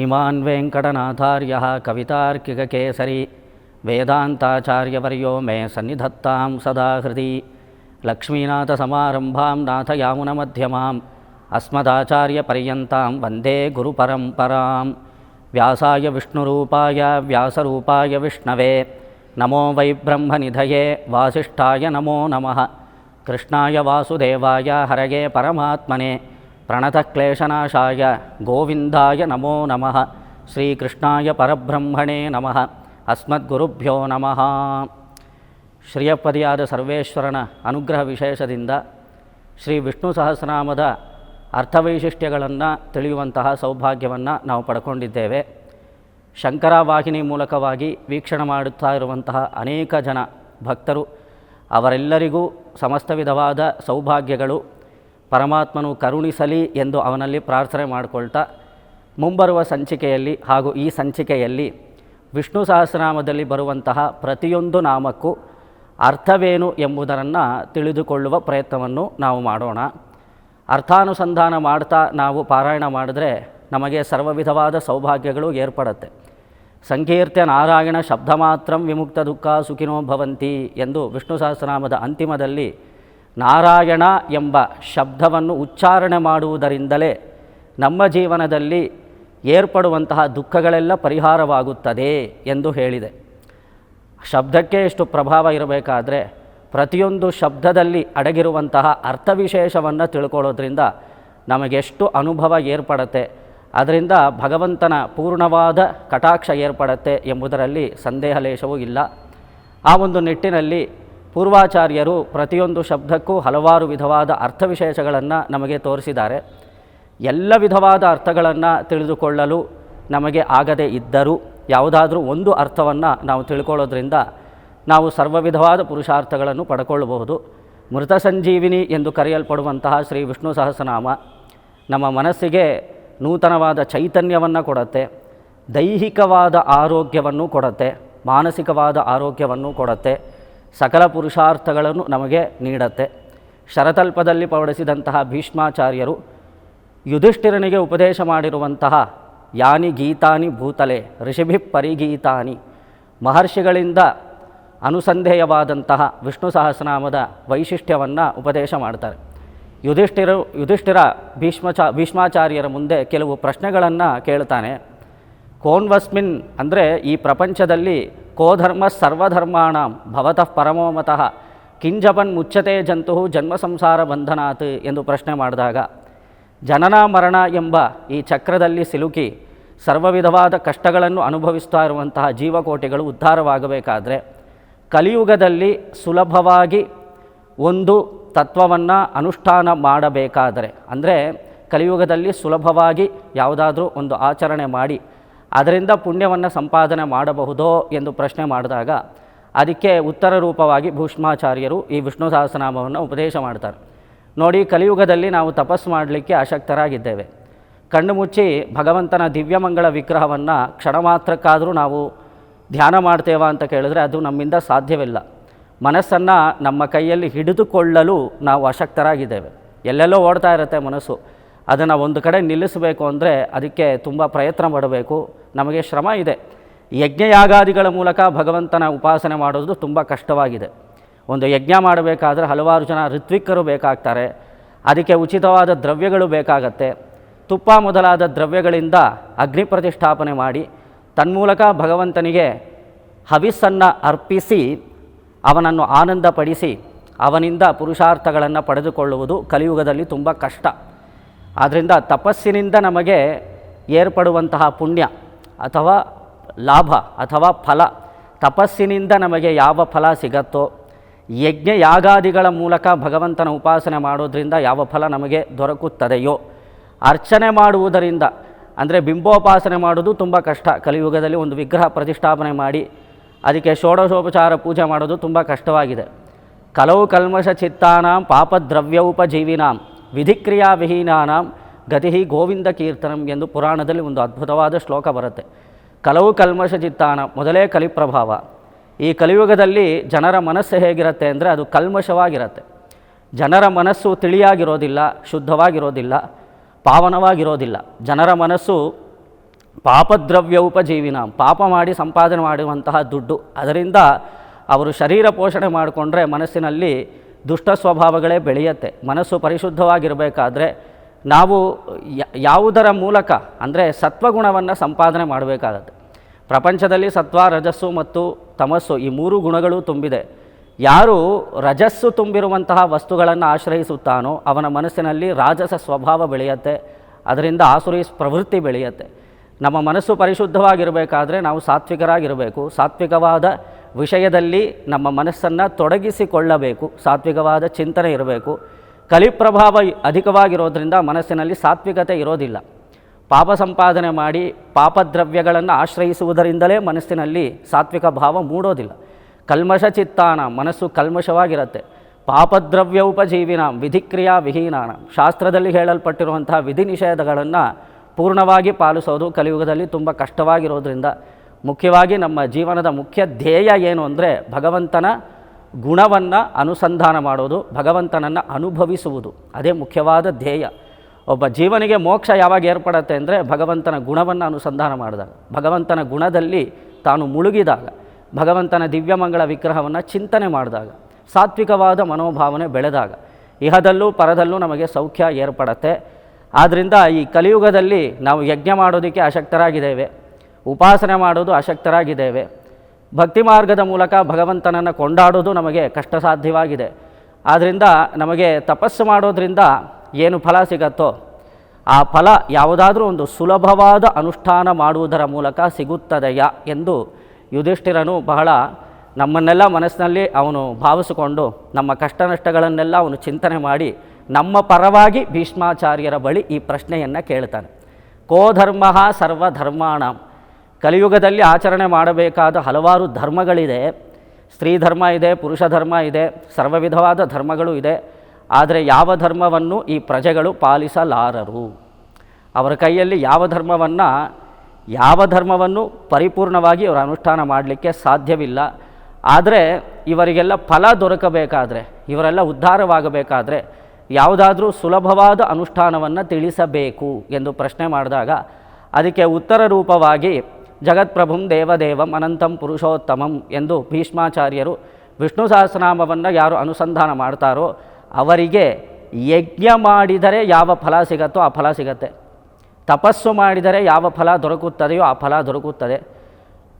श्रीमान् वेङ्कटनाथार्यः कवितार्किककेसरी वेदान्ताचार्यवर्यो मे सन्निधत्तां सदा हृदि। लक्ष्मीनाथसमारम्भां नाथयामुनमध्यमाम् अस्मदाचार्यपर्यन्तां वन्दे गुरुपरम्परां व्यासाय विष्णुरूपाय व्यासरूपाय विष्णवे नमो वै ब्रह्मनिधये वासिष्ठाय नमो नमः। कृष्णाय वासुदेवाय हरये परमात्मने प्रणतक्लेशनाशाय गोविन्दाय नमो नमः ಶ್ರೀಕೃಷ್ಣಾಯ ಪರಬ್ರಹ್ಮಣೇ ನಮಃ ಅಸ್ಮದ್ಗುರುಭ್ಯೋ ನಮಃ ಶ್ರೀಯಪ್ಪದಿಯಾದ ಸರ್ವೇಶ್ವರನ ಅನುಗ್ರಹ ವಿಶೇಷದಿಂದ ಶ್ರೀ ವಿಷ್ಣು ಸಹಸ್ರನಾಮದ ಅರ್ಥವೈಶಿಷ್ಟ್ಯಗಳನ್ನು ತಿಳಿಯುವಂತಹ ಸೌಭಾಗ್ಯವನ್ನು ನಾವು ಪಡ್ಕೊಂಡಿದ್ದೇವೆ ಶಂಕರ ವಾಹಿನಿ ಮೂಲಕವಾಗಿ ವೀಕ್ಷಣೆ ಮಾಡುತ್ತಾ ಇರುವಂತಹ ಅನೇಕ ಜನ ಭಕ್ತರು ಅವರೆಲ್ಲರಿಗೂ ಸಮಸ್ತ ವಿಧವಾದ ಸೌಭಾಗ್ಯಗಳು ಪರಮಾತ್ಮನು ಕರುಣಿಸಲಿ ಎಂದು ಅವನಲ್ಲಿ ಪ್ರಾರ್ಥನೆ ಮಾಡಿಕೊಳ್ತಾ ಮುಂಬರುವ ಸಂಚಿಕೆಯಲ್ಲಿ ಹಾಗೂ ಈ ಸಂಚಿಕೆಯಲ್ಲಿ ವಿಷ್ಣು ಸಹಸ್ರನಾಮದಲ್ಲಿ ಬರುವಂತಹ ಪ್ರತಿಯೊಂದು ನಾಮಕ್ಕೂ ಅರ್ಥವೇನು ಎಂಬುದನ್ನು ತಿಳಿದುಕೊಳ್ಳುವ ಪ್ರಯತ್ನವನ್ನು ನಾವು ಮಾಡೋಣ. ಅರ್ಥಾನುಸಂಧಾನ ಮಾಡ್ತಾ ನಾವು ಪಾರಾಯಣ ಮಾಡಿದ್ರೆ ನಮಗೆ ಸರ್ವವಿಧವಾದ ಸೌಭಾಗ್ಯಗಳು ಏರ್ಪಡುತ್ತೆ. ಸಂಕೀರ್ತ್ಯ ನಾರಾಯಣ ಶಬ್ದ ಮಾತ್ರ ವಿಮುಕ್ತ ದುಃಖ ಸುಖಿನೋ ಭವಂತಿ ಎಂದು ವಿಷ್ಣು ಸಹಸ್ರನಾಮದ ಅಂತಿಮದಲ್ಲಿ ನಾರಾಯಣ ಎಂಬ ಶಬ್ದವನ್ನು ಉಚ್ಚಾರಣೆ ಮಾಡುವುದರಿಂದಲೇ ನಮ್ಮ ಜೀವನದಲ್ಲಿ ಏರ್ಪಡುವಂತಹ ದುಃಖಗಳೆಲ್ಲ ಪರಿಹಾರವಾಗುತ್ತದೆ ಎಂದು ಹೇಳಿದೆ. ಶಬ್ದಕ್ಕೆ ಎಷ್ಟು ಪ್ರಭಾವ ಇರಬೇಕಾದರೆ ಪ್ರತಿಯೊಂದು ಶಬ್ದದಲ್ಲಿ ಅಡಗಿರುವಂತಹ ಅರ್ಥವಿಶೇಷವನ್ನು ತಿಳ್ಕೊಳ್ಳೋದ್ರಿಂದ ನಮಗೆಷ್ಟು ಅನುಭವ ಏರ್ಪಡತ್ತೆ, ಅದರಿಂದ ಭಗವಂತನ ಪೂರ್ಣವಾದ ಕಟಾಕ್ಷ ಏರ್ಪಡತ್ತೆ ಎಂಬುದರಲ್ಲಿ ಸಂದೇಹ ಲೇಷವೂ ಇಲ್ಲ. ಆ ಒಂದು ನಿಟ್ಟಿನಲ್ಲಿ ಪೂರ್ವಾಚಾರ್ಯರು ಪ್ರತಿಯೊಂದು ಶಬ್ದಕ್ಕೂ ಹಲವಾರು ವಿಧವಾದ ಅರ್ಥವಿಶೇಷಗಳನ್ನು ನಮಗೆ ತೋರಿಸಿದ್ದಾರೆ. ಎಲ್ಲ ವಿಧವಾದ ಅರ್ಥಗಳನ್ನು ತಿಳಿದುಕೊಳ್ಳಲು ನಮಗೆ ಆಗದೇ ಇದ್ದರೂ, ಯಾವುದಾದ್ರೂ ಒಂದು ಅರ್ಥವನ್ನು ನಾವು ತಿಳ್ಕೊಳ್ಳೋದ್ರಿಂದ ನಾವು ಸರ್ವ ವಿಧವಾದ ಪುರುಷಾರ್ಥಗಳನ್ನು ಪಡ್ಕೊಳ್ಳಬಹುದು. ಮೃತ ಸಂಜೀವಿನಿ ಎಂದು ಕರೆಯಲ್ಪಡುವಂತಹ ಶ್ರೀ ವಿಷ್ಣು ಸಹಸ್ರನಾಮ ನಮ್ಮ ಮನಸ್ಸಿಗೆ ನೂತನವಾದ ಚೈತನ್ಯವನ್ನು ಕೊಡತ್ತೆ, ದೈಹಿಕವಾದ ಆರೋಗ್ಯವನ್ನು ಕೊಡತ್ತೆ, ಮಾನಸಿಕವಾದ ಆರೋಗ್ಯವನ್ನು ಕೊಡುತ್ತೆ. ಸಕಲ ಪುರುಷಾರ್ಥಗಳನ್ನು ನಮಗೆ ನೀಡತ್ತೆ. ಶರತಲ್ಪದಲ್ಲಿ ಪೌಡಿಸಿದಂತಹ ಭೀಷ್ಮಾಚಾರ್ಯರು ಯುಧಿಷ್ಠಿರನಿಗೆ ಉಪದೇಶ ಮಾಡಿರುವಂತಹ ಯಾನಿ ಗೀತಾನಿ ಭೂತಲೆ, ಋಷಿಭಿ ಪರಿಗೀತಾನಿ, ಮಹರ್ಷಿಗಳಿಂದ ಅನುಸಂಧೇಯವಾದಂತಹ ವಿಷ್ಣು ಸಹಸ್ರನಾಮದ ವೈಶಿಷ್ಟ್ಯವನ್ನು ಉಪದೇಶ ಮಾಡ್ತಾರೆ. ಯುಧಿಷ್ಠಿರ ಯುಧಿಷ್ಠಿರ ಭೀಷ್ಮಚಾ, ಭೀಷ್ಮಾಚಾರ್ಯರ ಮುಂದೆ ಕೆಲವು ಪ್ರಶ್ನೆಗಳನ್ನು ಕೇಳ್ತಾನೆ. ಕೋನ್ವಸ್ಮಿನ್ ಅಂದರೆ ಈ ಪ್ರಪಂಚದಲ್ಲಿ ಕೋಧರ್ಮ ಸರ್ವಧರ್ಮಾಣ ಭವತಃ ಪರಮೋಮತಃ ಕಿಂಜಪನ್ ಮುಚ್ಚತೆ ಜಂತು ಜನ್ಮ ಸಂಸಾರ ಬಂಧನಾತ್ ಎಂದು ಪ್ರಶ್ನೆ ಮಾಡಿದಾಗ, ಜನನ, ಮರಣ ಎಂಬ ಈ ಚಕ್ರದಲ್ಲಿ ಸಿಲುಕಿ ಸರ್ವವಿಧವಾದ ಕಷ್ಟಗಳನ್ನು ಅನುಭವಿಸ್ತಾ ಇರುವಂತಹ ಜೀವಕೋಟಿಗಳು ಉದ್ಧಾರವಾಗಬೇಕಾದರೆ, ಕಲಿಯುಗದಲ್ಲಿ ಸುಲಭವಾಗಿ ಒಂದು ತತ್ವವನ್ನು ಅನುಷ್ಠಾನ ಮಾಡಬೇಕಾದರೆ, ಅಂದರೆ ಕಲಿಯುಗದಲ್ಲಿ ಸುಲಭವಾಗಿ ಯಾವುದಾದ್ರೂ ಒಂದು ಆಚರಣೆ ಮಾಡಿ ಅದರಿಂದ ಪುಣ್ಯವನ್ನು ಸಂಪಾದನೆ ಮಾಡಬಹುದೋ ಎಂದು ಪ್ರಶ್ನೆ ಮಾಡಿದಾಗ ಅದಕ್ಕೆ ಉತ್ತರ ರೂಪವಾಗಿ ಭೂಷ್ಮಾಚಾರ್ಯರು ಈ ವಿಷ್ಣು ಸಹಸ್ರನಾಮವನ್ನು ಉಪದೇಶ ಮಾಡ್ತಾರೆ. ನೋಡಿ, ಕಲಿಯುಗದಲ್ಲಿ ನಾವು ತಪಸ್ಸು ಮಾಡಲಿಕ್ಕೆ ಆಸಕ್ತರಾಗಿದ್ದೇವೆ. ಕಣ್ಣು ಮುಚ್ಚಿ ಭಗವಂತನ ದಿವ್ಯಮಂಗಳ ವಿಗ್ರಹವನ್ನು ಕ್ಷಣ ಮಾತ್ರಕ್ಕಾದರೂ ನಾವು ಧ್ಯಾನ ಮಾಡ್ತೇವಾ ಅಂತ ಕೇಳಿದ್ರೆ ಅದು ನಮ್ಮಿಂದ ಸಾಧ್ಯವಿಲ್ಲ. ಮನಸ್ಸನ್ನು ನಮ್ಮ ಕೈಯಲ್ಲಿ ಹಿಡಿದುಕೊಳ್ಳಲು ನಾವು ಅಶಕ್ತರಾಗಿದ್ದೇವೆ ಎಲ್ಲೆಲ್ಲೋ ಓಡ್ತಾ ಇರುತ್ತೆ ಮನಸ್ಸು. ಅದನ್ನು ಒಂದು ಕಡೆ ನಿಲ್ಲಿಸಬೇಕು ಅಂದರೆ ಅದಕ್ಕೆ ತುಂಬ ಪ್ರಯತ್ನ ಮಾಡಬೇಕು ನಮಗೆ ಶ್ರಮ ಇದೆ. ಯಜ್ಞಯಾಗಾದಿಗಳ ಮೂಲಕ ಭಗವಂತನ ಉಪಾಸನೆ ಮಾಡೋದು ತುಂಬ ಕಷ್ಟವಾಗಿದೆ. ಒಂದು ಯಜ್ಞ ಮಾಡಬೇಕಾದ್ರೆ ಹಲವಾರು ಜನ ಋತ್ವಿಕರು ಬೇಕಾಗ್ತಾರೆ. ಅದಕ್ಕೆ ಉಚಿತವಾದ ದ್ರವ್ಯಗಳು ಬೇಕಾಗತ್ತೆ. ತುಪ್ಪ ಮೊದಲಾದ ದ್ರವ್ಯಗಳಿಂದ ಅಗ್ನಿ ಪ್ರತಿಷ್ಠಾಪನೆ ಮಾಡಿ, ತನ್ಮೂಲಕ ಭಗವಂತನಿಗೆ ಹವಿಸ್ಸನ್ನು ಅರ್ಪಿಸಿ, ಅವನನ್ನು ಆನಂದಪಡಿಸಿ, ಅವನಿಂದ ಪುರುಷಾರ್ಥಗಳನ್ನು ಪಡೆದುಕೊಳ್ಳುವುದು ಕಲಿಯುಗದಲ್ಲಿ ತುಂಬ ಕಷ್ಟ. ಆದ್ದರಿಂದ ತಪಸ್ಸಿನಿಂದ ನಮಗೆ ಏರ್ಪಡುವಂತಹ ಪುಣ್ಯ ಅಥವಾ ಲಾಭ ಅಥವಾ ಫಲ, ತಪಸ್ಸಿನಿಂದ ನಮಗೆ ಯಾವ ಫಲ ಸಿಗತ್ತೋ ಯಜ್ಞ ಯಾಗಾದಿಗಳ ಮೂಲಕ ಭಗವಂತನ ಉಪಾಸನೆ ಮಾಡೋದರಿಂದ ಯಾವ ಫಲ ನಮಗೆ ದೊರಕುತ್ತದೆಯೋ, ಅರ್ಚನೆ ಮಾಡುವುದರಿಂದ, ಅಂದರೆ ಬಿಂಬೋಪಾಸನೆ ಮಾಡೋದು ತುಂಬ ಕಷ್ಟ. ಕಲಿಯುಗದಲ್ಲಿ ಒಂದು ವಿಗ್ರಹ ಪ್ರತಿಷ್ಠಾಪನೆ ಮಾಡಿ ಅದಕ್ಕೆ ಷೋಡಶೋಪಚಾರ ಪೂಜೆ ಮಾಡೋದು ತುಂಬ ಕಷ್ಟವಾಗಿದೆ. ಕಲವು ಕಲ್ಮಶ ಚಿತ್ತಾನಾಂ ಪಾಪದ್ರವ್ಯೋಪಜೀವಿನಾಂ ವಿಧಿಕ್ರಿಯಾ ವಿಹೀನಾಂ ಗತಿ ಗೋವಿಂದ ಕೀರ್ತನಂ ಎಂದು ಪುರಾಣದಲ್ಲಿ ಒಂದು ಅದ್ಭುತವಾದ ಶ್ಲೋಕ ಬರುತ್ತೆ. ಕಲವು ಕಲ್ಮಶ ಚಿತ್ತಾನ, ಮೊದಲೇ ಕಲಿಪ್ರಭಾವ. ಈ ಕಲಿಯುಗದಲ್ಲಿ ಜನರ ಮನಸ್ಸು ಹೇಗಿರುತ್ತೆ ಅಂದರೆ ಅದು ಕಲ್ಮಶವಾಗಿರುತ್ತೆ. ಜನರ ಮನಸ್ಸು ತಿಳಿಯಾಗಿರೋದಿಲ್ಲ, ಶುದ್ಧವಾಗಿರೋದಿಲ್ಲ, ಪಾವನವಾಗಿರೋದಿಲ್ಲ. ಜನರ ಮನಸ್ಸು ಪಾಪದ್ರವ್ಯ ಉಪಜೀವಿನ, ಪಾಪ ಮಾಡಿ ಸಂಪಾದನೆ ಮಾಡುವಂತಹ ದುಡ್ಡು. ಅದರಿಂದ ಅವರು ಶರೀರ ಪೋಷಣೆ ಮಾಡಿಕೊಂಡ್ರೆ ಮನಸ್ಸಿನಲ್ಲಿ ದುಷ್ಟ ಸ್ವಭಾವಗಳೇ ಬೆಳೆಯುತ್ತೆ. ಮನಸ್ಸು ಪರಿಶುದ್ಧವಾಗಿರಬೇಕಾದ್ರೆ ನಾವು ಯಾವುದರ ಮೂಲಕ, ಅಂದರೆ ಸತ್ವಗುಣವನ್ನು ಸಂಪಾದನೆ ಮಾಡಬೇಕಾಗತ್ತೆ. ಪ್ರಪಂಚದಲ್ಲಿ ಸತ್ವ, ರಜಸ್ಸು ಮತ್ತು ತಮಸ್ಸು ಈ ಮೂರು ಗುಣಗಳು ತುಂಬಿದೆ. ಯಾರು ರಜಸ್ಸು ತುಂಬಿರುವಂತಹ ವಸ್ತುಗಳನ್ನು ಆಶ್ರಯಿಸುತ್ತಾನೋ ಅವನ ಮನಸ್ಸಿನಲ್ಲಿ ರಾಜಸ ಸ್ವಭಾವ ಬೆಳೆಯತ್ತೆ. ಅದರಿಂದ ಆಸುರಿ ಪ್ರವೃತ್ತಿ ಬೆಳೆಯತ್ತೆ. ನಮ್ಮ ಮನಸ್ಸು ಪರಿಶುದ್ಧವಾಗಿರಬೇಕಾದ್ರೆ ನಾವು ಸಾತ್ವಿಕರಾಗಿರಬೇಕು. ಸಾತ್ವಿಕವಾದ ವಿಷಯದಲ್ಲಿ ನಮ್ಮ ಮನಸ್ಸನ್ನು ತೊಡಗಿಸಿಕೊಳ್ಳಬೇಕು, ಸಾತ್ವಿಕವಾದ ಚಿಂತನೆ ಇರಬೇಕು. ಕಲಿಪ್ರಭಾವ ಅಧಿಕವಾಗಿರೋದ್ರಿಂದ ಮನಸ್ಸಿನಲ್ಲಿ ಸಾತ್ವಿಕತೆ ಇರೋದಿಲ್ಲ. ಪಾಪ ಸಂಪಾದನೆ ಮಾಡಿ ಪಾಪದ್ರವ್ಯಗಳನ್ನು ಆಶ್ರಯಿಸುವುದರಿಂದಲೇ ಮನಸ್ಸಿನಲ್ಲಿ ಸಾತ್ವಿಕ ಭಾವ ಮೂಡೋದಿಲ್ಲ. ಕಲ್ಮಶ ಚಿತ್ತಾನ, ಮನಸ್ಸು ಕಲ್ಮಶವಾಗಿರುತ್ತೆ ಪಾಪದ್ರವ್ಯ ಉಪಜೀವಿನ ವಿಧಿಕ್ರಿಯಾ ವಿಹೀನಾನ. ಶಾಸ್ತ್ರದಲ್ಲಿ ಹೇಳಲ್ಪಟ್ಟಿರುವಂತಹ ವಿಧಿ ನಿಷೇಧಗಳನ್ನು ಪೂರ್ಣವಾಗಿ ಪಾಲಿಸೋದು ಕಲಿಯುಗದಲ್ಲಿ ತುಂಬ ಕಷ್ಟವಾಗಿರೋದ್ರಿಂದ ಮುಖ್ಯವಾಗಿ ನಮ್ಮ ಜೀವನದ ಮುಖ್ಯ ಧ್ಯೇಯ ಏನು ಅಂದರೆ ಭಗವಂತನ ಗುಣವನ್ನು ಅನುಸಂಧಾನ ಮಾಡೋದು, ಭಗವಂತನನ್ನು ಅನುಭವಿಸುವುದು. ಅದೇ ಮುಖ್ಯವಾದ ಧ್ಯೇಯ. ಒಬ್ಬ ಜೀವನಿಗೆ ಮೋಕ್ಷ ಯಾವಾಗ ಏರ್ಪಡತ್ತೆ ಅಂದರೆ ಭಗವಂತನ ಗುಣವನ್ನು ಅನುಸಂಧಾನ ಮಾಡಿದಾಗ, ಭಗವಂತನ ಗುಣದಲ್ಲಿ ತಾನು ಮುಳುಗಿದಾಗ, ಭಗವಂತನ ದಿವ್ಯಮಂಗಳ ವಿಗ್ರಹವನ್ನು ಚಿಂತನೆ ಮಾಡಿದಾಗ, ಸಾತ್ವಿಕವಾದ ಮನೋಭಾವನೆ ಬೆಳೆದಾಗ, ಇಹದಲ್ಲೂ ಪರದಲ್ಲೂ ನಮಗೆ ಸೌಖ್ಯ ಏರ್ಪಡತ್ತೆ. ಆದ್ದರಿಂದ ಈ ಕಲಿಯುಗದಲ್ಲಿ ನಾವು ಯಜ್ಞ ಮಾಡೋದಕ್ಕೆ ಅಶಕ್ತರಾಗಿದ್ದೇವೆ ಉಪಾಸನೆ ಮಾಡೋದು ಅಶಕ್ತರಾಗಿದ್ದೇವೆ. ಭಕ್ತಿ ಮಾರ್ಗದ ಮೂಲಕ ಭಗವಂತನನ್ನು ಕೊಂಡಾಡೋದು ನಮಗೆ ಕಷ್ಟ ಸಾಧ್ಯವಾಗಿದೆ ಆದ್ದರಿಂದ ನಮಗೆ ತಪಸ್ಸು ಮಾಡೋದ್ರಿಂದ ಏನು ಫಲ ಸಿಗತ್ತೋ, ಆ ಫಲ ಯಾವುದಾದ್ರೂ ಒಂದು ಸುಲಭವಾದ ಅನುಷ್ಠಾನ ಮಾಡುವುದರ ಮೂಲಕ ಸಿಗುತ್ತದೆಯಾ ಎಂದು ಯುಧಿಷ್ಠಿರನು ಬಹಳ ನಮ್ಮನ್ನೆಲ್ಲ ಮನಸ್ಸಿನಲ್ಲಿ ಅವನು ಭಾವಿಸಿಕೊಂಡು, ನಮ್ಮ ಕಷ್ಟ ನಷ್ಟಗಳನ್ನೆಲ್ಲ ಅವನು ಚಿಂತನೆ ಮಾಡಿ, ನಮ್ಮ ಪರವಾಗಿ ಭೀಷ್ಮಾಚಾರ್ಯರ ಬಳಿ ಈ ಪ್ರಶ್ನೆಯನ್ನು ಕೇಳ್ತಾನೆ. ಕೋ ಧರ್ಮ ಸರ್ವಧರ್ಮಾಣ ಕಲಿಯುಗದಲ್ಲಿ ಆಚರಣೆ ಮಾಡಬೇಕಾದ ಹಲವಾರು ಧರ್ಮಗಳಿದೆ. ಸ್ತ್ರೀ ಧರ್ಮ ಇದೆ, ಪುರುಷ ಧರ್ಮ ಇದೆ, ಸರ್ವವಿಧವಾದ ಧರ್ಮಗಳು ಇದೆ. ಆದರೆ ಯಾವ ಧರ್ಮವನ್ನು ಈ ಪ್ರಜೆಗಳು ಪಾಲಿಸಲಾರರು? ಅವರ ಕೈಯಲ್ಲಿ ಯಾವ ಧರ್ಮವನ್ನು ಯಾವ ಧರ್ಮವನ್ನು ಪರಿಪೂರ್ಣವಾಗಿ ಅವರು ಅನುಷ್ಠಾನ ಮಾಡಲಿಕ್ಕೆ ಸಾಧ್ಯವಿಲ್ಲ. ಆದರೆ ಇವರಿಗೆಲ್ಲ ಫಲ ದೊರಕಬೇಕಾದರೆ, ಇವರೆಲ್ಲ ಉದ್ಧಾರವಾಗಬೇಕಾದರೆ ಯಾವುದಾದ್ರೂ ಸುಲಭವಾದ ಅನುಷ್ಠಾನವನ್ನು ತಿಳಿಸಬೇಕು ಎಂದು ಪ್ರಶ್ನೆ ಮಾಡಿದಾಗ ಅದಕ್ಕೆ ಉತ್ತರ ರೂಪವಾಗಿ ಜಗತ್ಪ್ರಭುಂ ದೇವದೇವಂ ಅನಂತಂ ಪುರುಷೋತ್ತಮಂ ಎಂದು ಭೀಷ್ಮಾಚಾರ್ಯರು ವಿಷ್ಣು ಸಹಸ್ರನಾಮವನ್ನು ಯಾರು ಅನುಸಂಧಾನ ಮಾಡ್ತಾರೋ ಅವರಿಗೆ ಯಜ್ಞ ಮಾಡಿದರೆ ಯಾವ ಫಲ ಸಿಗತ್ತೋ ಆ ಫಲ ಸಿಗತ್ತೆ. ತಪಸ್ಸು ಮಾಡಿದರೆ ಯಾವ ಫಲ ದೊರಕುತ್ತದೆಯೋ ಆ ಫಲ ದೊರಕುತ್ತದೆ.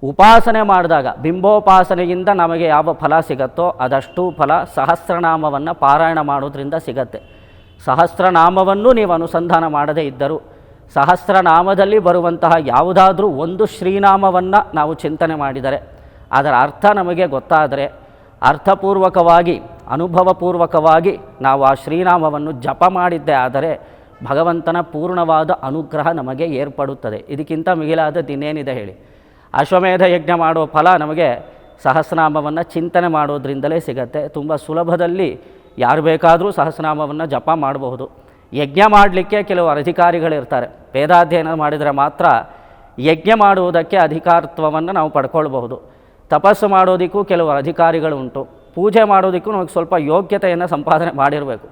ಉಪಾಸನೆ ಮಾಡಿದಾಗ ಬಿಂಬೋಪಾಸನೆಯಿಂದ ನಮಗೆ ಯಾವ ಫಲ ಸಿಗತ್ತೋ ಅದಷ್ಟು ಫಲ ಸಹಸ್ರನಾಮವನ್ನು ಪಾರಾಯಣ ಮಾಡೋದ್ರಿಂದ ಸಿಗತ್ತೆ. ಸಹಸ್ರನಾಮವನ್ನು ನೀವು ಅನುಸಂಧಾನ ಮಾಡದೇ ಇದ್ದರೂ ಸಹಸ್ರನಾಮದಲ್ಲಿ ಬರುವಂತಹ ಯಾವುದಾದ್ರೂ ಒಂದು ಶ್ರೀನಾಮವನ್ನು ನಾವು ಚಿಂತನೆ ಮಾಡಿದರೆ, ಅದರ ಅರ್ಥ ನಮಗೆ ಗೊತ್ತಾದರೆ ಅರ್ಥಪೂರ್ವಕವಾಗಿ, ಅನುಭವಪೂರ್ವಕವಾಗಿ ನಾವು ಆ ಶ್ರೀನಾಮವನ್ನು ಜಪ ಮಾಡಿದ್ದೇ ಆದರೆ ಭಗವಂತನ ಪೂರ್ಣವಾದ ಅನುಗ್ರಹ ನಮಗೆ ಏರ್ಪಡುತ್ತದೆ. ಇದಕ್ಕಿಂತ ಮಿಗಿಲಾದ ದಿನೇನಿದೆ ಹೇಳಿ. ಅಶ್ವಮೇಧ ಯಜ್ಞ ಮಾಡೋ ಫಲ ನಮಗೆ ಸಹಸ್ರನಾಮವನ್ನು ಚಿಂತನೆ ಮಾಡೋದ್ರಿಂದಲೇ ಸಿಗತ್ತೆ. ತುಂಬ ಸುಲಭದಲ್ಲಿ ಯಾರು ಬೇಕಾದರೂ ಸಹಸ್ರನಾಮವನ್ನು ಜಪ ಮಾಡಬಹುದು. ಯಜ್ಞ ಮಾಡಲಿಕ್ಕೆ ಕೆಲವು ಅಧಿಕಾರಿಗಳಿರ್ತಾರೆ. ವೇದಾಧ್ಯಯನ ಮಾಡಿದರೆ ಮಾತ್ರ ಯಜ್ಞ ಮಾಡುವುದಕ್ಕೆ ಅಧಿಕಾರತ್ವವನ್ನು ನಾವು ಪಡ್ಕೊಳ್ಬಹುದು. ತಪಸ್ಸು ಮಾಡೋದಕ್ಕೂ ಕೆಲವು ಅಧಿಕಾರಿಗಳು ಉಂಟು ಪೂಜೆ ಮಾಡೋದಕ್ಕೂ ನಮಗೆ ಸ್ವಲ್ಪ ಯೋಗ್ಯತೆಯನ್ನು ಸಂಪಾದನೆ ಮಾಡಿರಬೇಕು.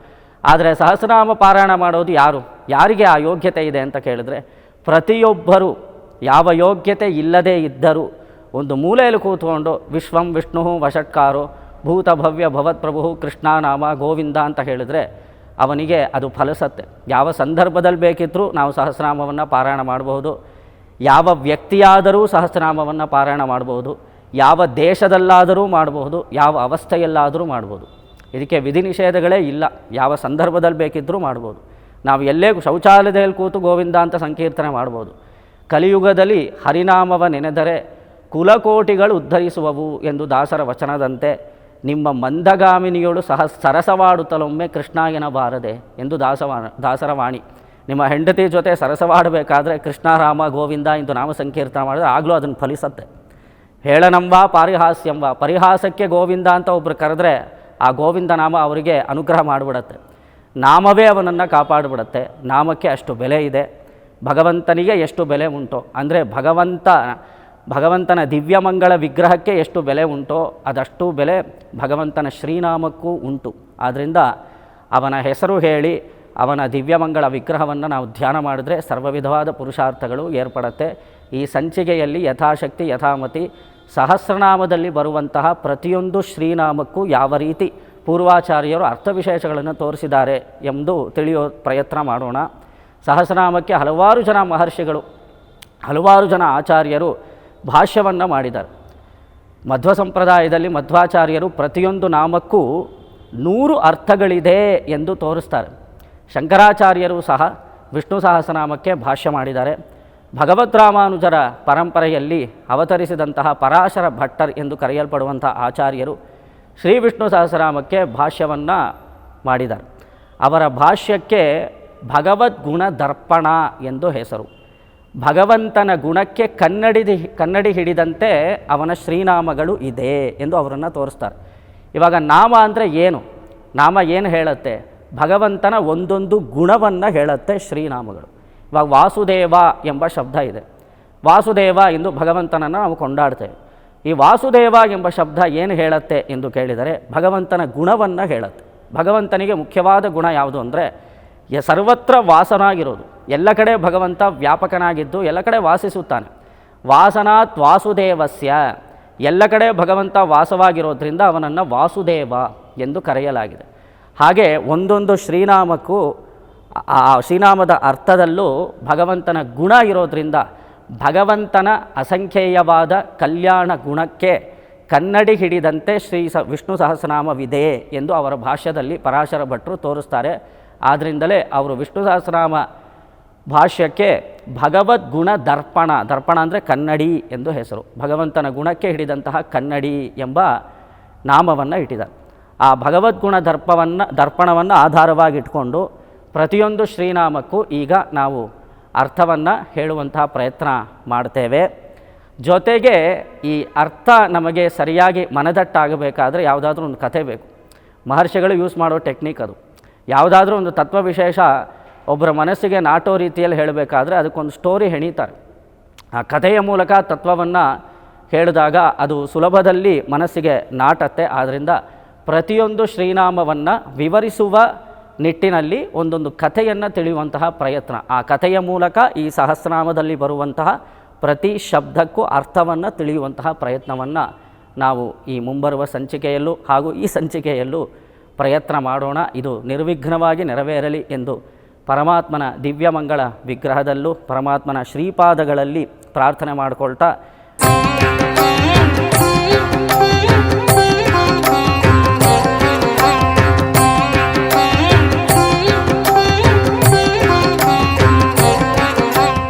ಆದರೆ ಸಹಸ್ರನಾಮ ಪಾರಾಯಣ ಮಾಡೋದು ಯಾರು? ಯಾರಿಗೆ ಆ ಯೋಗ್ಯತೆ ಇದೆ ಅಂತ ಕೇಳಿದ್ರೆ ಪ್ರತಿಯೊಬ್ಬರೂ ಯಾವ ಯೋಗ್ಯತೆ ಇಲ್ಲದೇ ಇದ್ದರೂ ಒಂದು ಮೂಲೆಯಲ್ಲಿ ಕೂತ್ಕೊಂಡು ವಿಶ್ವಂ ವಿಷ್ಣು ವಶಟ್ಕಾರು ಭೂತ ಭವ್ಯ ಭವತ್ಪ್ರಭು ಕೃಷ್ಣನಾಮ ಗೋವಿಂದ ಅಂತ ಹೇಳಿದರೆ ಅವನಿಗೆ ಅದು ಫಲಿಸತ್ತೆ. ಯಾವ ಸಂದರ್ಭದಲ್ಲಿ ಬೇಕಿದ್ದರೂ ನಾವು ಸಹಸ್ರನಾಮವನ್ನು ಪಾರಾಯಣ ಮಾಡಬಹುದು. ಯಾವ ವ್ಯಕ್ತಿಯಾದರೂ ಸಹಸ್ರನಾಮವನ್ನು ಪಾರಾಯಣ ಮಾಡಬಹುದು. ಯಾವ ದೇಶದಲ್ಲಾದರೂ ಮಾಡಬಹುದು. ಯಾವ ಅವಸ್ಥೆಯಲ್ಲಾದರೂ ಮಾಡ್ಬೋದು ಇದಕ್ಕೆ ವಿಧಿ ನಿಷೇಧಗಳೇ ಇಲ್ಲ. ಯಾವ ಸಂದರ್ಭದಲ್ಲಿ ಬೇಕಿದ್ದರೂ ಮಾಡ್ಬೋದು ನಾವು ಎಲ್ಲೇ ಶೌಚಾಲಯದಲ್ಲಿ ಕೂತು ಗೋವಿಂದ ಅಂತ ಸಂಕೀರ್ತನೆ ಮಾಡ್ಬೋದು ಕಲಿಯುಗದಲ್ಲಿ ಹರಿನಾಮವ ನೆನೆದರೆ ಕುಲಕೋಟಿಗಳು ಉದ್ಧರಿಸುವವು ಎಂದು ದಾಸರ ವಚನದಂತೆ ನಿಮ್ಮ ಮಂದಗಾಮಿನಿಯೋಳು ಸಹ ಸರಸವಾಡುತ್ತಲೊಮ್ಮೆ ಕೃಷ್ಣಾಯನ ಬಾರದೆ ಎಂದು ದಾಸವಾಣ ದಾಸರ ವಾಣಿ ನಿಮ್ಮ ಹೆಂಡತಿ ಜೊತೆ ಸರಸವಾಡಬೇಕಾದ್ರೆ ಕೃಷ್ಣ, ರಾಮ, ಗೋವಿಂದ ಎಂದು ನಾಮ ಸಂಕೀರ್ತನ ಮಾಡಿದ್ರೆ ಆಗಲೂ ಅದನ್ನು ಫಲಿಸತ್ತೆ. ಹೇಳನಂಬ ಪಾರಿಹಾಸ್ಯಂಬ ಪರಿಹಾಸಕ್ಕೆ ಗೋವಿಂದ ಅಂತ ಒಬ್ಬರು ಕರೆದ್ರೆ ಆ ಗೋವಿಂದ ನಾಮ ಅವರಿಗೆ ಅನುಗ್ರಹ ಮಾಡಿಬಿಡತ್ತೆ. ನಾಮವೇ ಅವನನ್ನು ಕಾಪಾಡಿಬಿಡತ್ತೆ. ನಾಮಕ್ಕೆ ಅಷ್ಟು ಬೆಲೆ ಇದೆ. ಭಗವಂತನಿಗೆ ಎಷ್ಟು ಬೆಲೆ ಉಂಟು? ಅಂದರೆ ಭಗವಂತ ಭಗವಂತನ ದಿವ್ಯಮಂಗಳ ವಿಗ್ರಹಕ್ಕೆ ಎಷ್ಟು ಬೆಲೆ ಉಂಟೋ ಅದಷ್ಟು ಬೆಲೆ ಭಗವಂತನ ಶ್ರೀನಾಮಕ್ಕೂ ಉಂಟು. ಆದ್ದರಿಂದ ಅವನ ಹೆಸರು ಹೇಳಿ ಅವನ ದಿವ್ಯಮಂಗಳ ವಿಗ್ರಹವನ್ನು ನಾವು ಧ್ಯಾನ ಮಾಡಿದ್ರೆ ಸರ್ವವಿಧವಾದ ಪುರುಷಾರ್ಥಗಳು ಏರ್ಪಡುತ್ತೆ. ಈ ಸಂಚಿಕೆಯಲ್ಲಿ ಯಥಾಶಕ್ತಿ, ಯಥಾಮತಿ, ಸಹಸ್ರನಾಮದಲ್ಲಿ ಬರುವಂತಹ ಪ್ರತಿಯೊಂದು ಶ್ರೀನಾಮಕ್ಕೂ ಯಾವ ರೀತಿ ಪೂರ್ವಾಚಾರ್ಯರು ಅರ್ಥವಿಶೇಷಗಳನ್ನು ತೋರಿಸಿದ್ದಾರೆ ಎಂದು ತಿಳಿಯೋ ಪ್ರಯತ್ನ ಮಾಡೋಣ. ಸಹಸ್ರನಾಮಕ್ಕೆ ಹಲವಾರು ಜನ ಮಹರ್ಷಿಗಳು, ಹಲವಾರು ಜನ ಆಚಾರ್ಯರು ಭಾಷ್ಯವನ್ನು ಮಾಡಿದ್ದಾರೆ. ಮಧ್ವ ಸಂಪ್ರದಾಯದಲ್ಲಿ ಮಧ್ವಾಚಾರ್ಯರು ಪ್ರತಿಯೊಂದು ನಾಮಕ್ಕೂ ನೂರು ಅರ್ಥಗಳಿದೆ ಎಂದು ತೋರಿಸ್ತಾರೆ. ಶಂಕರಾಚಾರ್ಯರು ಸಹ ವಿಷ್ಣು ಸಹಸ್ರನಾಮಕ್ಕೆ ಭಾಷ್ಯ ಮಾಡಿದ್ದಾರೆ. ಭಗವದ್ ರಾಮಾನುಜರ ಪರಂಪರೆಯಲ್ಲಿ ಅವತರಿಸಿದಂತಹ ಪರಾಶರ ಭಟ್ಟರ್ ಎಂದು ಕರೆಯಲ್ಪಡುವಂಥ ಆಚಾರ್ಯರು ಶ್ರೀ ವಿಷ್ಣು ಸಹಸ್ರನಾಮಕ್ಕೆ ಭಾಷ್ಯವನ್ನು ಮಾಡಿದ್ದಾರೆ. ಅವರ ಭಾಷ್ಯಕ್ಕೆ ಭಗವದ್ಗುಣ ದರ್ಪಣ ಎಂದು ಹೆಸರು. ಭಗವಂತನ ಗುಣಕ್ಕೆ ಕನ್ನಡಿ ಕನ್ನಡಿ ಹಿಡಿದಂತೆ ಅವನ ಶ್ರೀನಾಮಗಳು ಇದೆ ಎಂದು ಅವರನ್ನು ತೋರಿಸ್ತಾರೆ. ಇವಾಗ ನಾಮ ಅಂದರೆ ಏನು? ನಾಮ ಏನು ಹೇಳುತ್ತೆ? ಭಗವಂತನ ಒಂದೊಂದು ಗುಣವನ್ನು ಹೇಳುತ್ತೆ ಶ್ರೀನಾಮಗಳು. ಇವಾಗ ವಾಸುದೇವ ಎಂಬ ಶಬ್ದ ಇದೆ. ವಾಸುದೇವ ಎಂದು ಭಗವಂತನನ್ನು ನಾವು ಕೊಂಡಾಡ್ತೇವೆ. ಈ ವಾಸುದೇವ ಎಂಬ ಶಬ್ದ ಏನು ಹೇಳುತ್ತೆ ಎಂದು ಕೇಳಿದರೆ ಭಗವಂತನ ಗುಣವನ್ನು ಹೇಳುತ್ತೆ. ಭಗವಂತನಿಗೆ ಮುಖ್ಯವಾದ ಗುಣ ಯಾವುದು ಅಂದರೆ ಸರ್ವತ್ರ ವಾಸನಾಗಿರೋದು. ಎಲ್ಲ ಕಡೆ ಭಗವಂತ ವ್ಯಾಪಕನಾಗಿದ್ದು ಎಲ್ಲ ಕಡೆ ವಾಸಿಸುತ್ತಾನೆ. ವಾಸನಾತ್ ವಾಸುದೇವಸ್ಯ ಎಲ್ಲ ಕಡೆ ಭಗವಂತ ವಾಸವಾಗಿರೋದ್ರಿಂದ ಅವನನ್ನು ವಾಸುದೇವ ಎಂದು ಕರೆಯಲಾಗಿದೆ. ಹಾಗೆ ಒಂದೊಂದು ಶ್ರೀನಾಮಕ್ಕೂ ಆ ಶ್ರೀನಾಮದ ಅರ್ಥದಲ್ಲೂ ಭಗವಂತನ ಗುಣ ಇರೋದ್ರಿಂದ ಭಗವಂತನ ಅಸಂಖ್ಯೇಯವಾದ ಕಲ್ಯಾಣ ಗುಣಕ್ಕೆ ಕನ್ನಡಿ ಹಿಡಿದಂತೆ ಶ್ರೀ ಸ ವಿಷ್ಣು ಸಹಸ್ರನಾಮವಿದೆ ಎಂದು ಅವರ ಭಾಷ್ಯದಲ್ಲಿ ಪರಾಶರ ಭಟ್ರು ತೋರಿಸ್ತಾರೆ. ಆದ್ದರಿಂದಲೇ ಅವರು ವಿಷ್ಣು ಸಹಸ್ರನಾಮ ಭಾಷ್ಯಕ್ಕೆ ಭಗವದ್ಗುಣ ದರ್ಪಣ ದರ್ಪಣ ಅಂದರೆ ಕನ್ನಡಿ ಎಂದು ಹೆಸರು. ಭಗವಂತನ ಗುಣಕ್ಕೆ ಹಿಡಿದಂತಹ ಕನ್ನಡಿ ಎಂಬ ನಾಮವನ್ನು ಇಟ್ಟಿದ ಆ ಭಗವದ್ಗುಣ ದರ್ಪವನ್ನು, ದರ್ಪಣವನ್ನು ಆಧಾರವಾಗಿಟ್ಕೊಂಡು ಪ್ರತಿಯೊಂದು ಶ್ರೀನಾಮಕ್ಕೂ ಈಗ ನಾವು ಅರ್ಥವನ್ನು ಹೇಳುವಂತಹ ಪ್ರಯತ್ನ ಮಾಡ್ತೇವೆ. ಜೊತೆಗೆ ಈ ಅರ್ಥ ನಮಗೆ ಸರಿಯಾಗಿ ಮನದಟ್ಟಾಗಬೇಕಾದ್ರೆ ಯಾವುದಾದ್ರೂ ಒಂದು ಕಥೆ ಬೇಕು. ಮಹರ್ಷಿಗಳು ಯೂಸ್ ಮಾಡೋ ಟೆಕ್ನಿಕ್ ಅದು. ಯಾವುದಾದ್ರೂ ಒಂದು ತತ್ವ ವಿಶೇಷ ಒಬ್ಬರ ಮನಸ್ಸಿಗೆ ನಾಟೋ ರೀತಿಯಲ್ಲಿ ಹೇಳಬೇಕಾದ್ರೆ ಅದಕ್ಕೊಂದು ಸ್ಟೋರಿ ಹೆಣೀತಾರೆ. ಆ ಕಥೆಯ ಮೂಲಕ ತತ್ವವನ್ನು ಹೇಳಿದಾಗ ಅದು ಸುಲಭದಲ್ಲಿ ಮನಸ್ಸಿಗೆ ನಾಟತ್ತೆ. ಆದ್ದರಿಂದ ಪ್ರತಿಯೊಂದು ಶ್ರೀನಾಮವನ್ನು ವಿವರಿಸುವ ನಿಟ್ಟಿನಲ್ಲಿ ಒಂದೊಂದು ಕಥೆಯನ್ನು ತಿಳಿಯುವಂತಹ ಪ್ರಯತ್ನ. ಆ ಕಥೆಯ ಮೂಲಕ ಈ ಸಹಸ್ರನಾಮದಲ್ಲಿ ಬರುವಂತಹ ಪ್ರತಿ ಶಬ್ದಕ್ಕೂ ಅರ್ಥವನ್ನು ತಿಳಿಯುವಂತಹ ಪ್ರಯತ್ನವನ್ನು ನಾವು ಈ ಮುಂಬರುವ ಸಂಚಿಕೆಯಲ್ಲೂ ಹಾಗೂ ಈ ಸಂಚಿಕೆಯಲ್ಲೂ ಪ್ರಯತ್ನ ಮಾಡೋಣ. ಇದು ನಿರ್ವಿಘ್ನವಾಗಿ ನೆರವೇರಲಿ ಎಂದು ಪರಮಾತ್ಮನ ದಿವ್ಯಮಂಗಳ ವಿಗ್ರಹದಲ್ಲೂ ಪರಮಾತ್ಮನ ಶ್ರೀಪಾದಗಳಲ್ಲಿ ಪ್ರಾರ್ಥನೆ ಮಾಡಿಕೊಳ್ತಾ.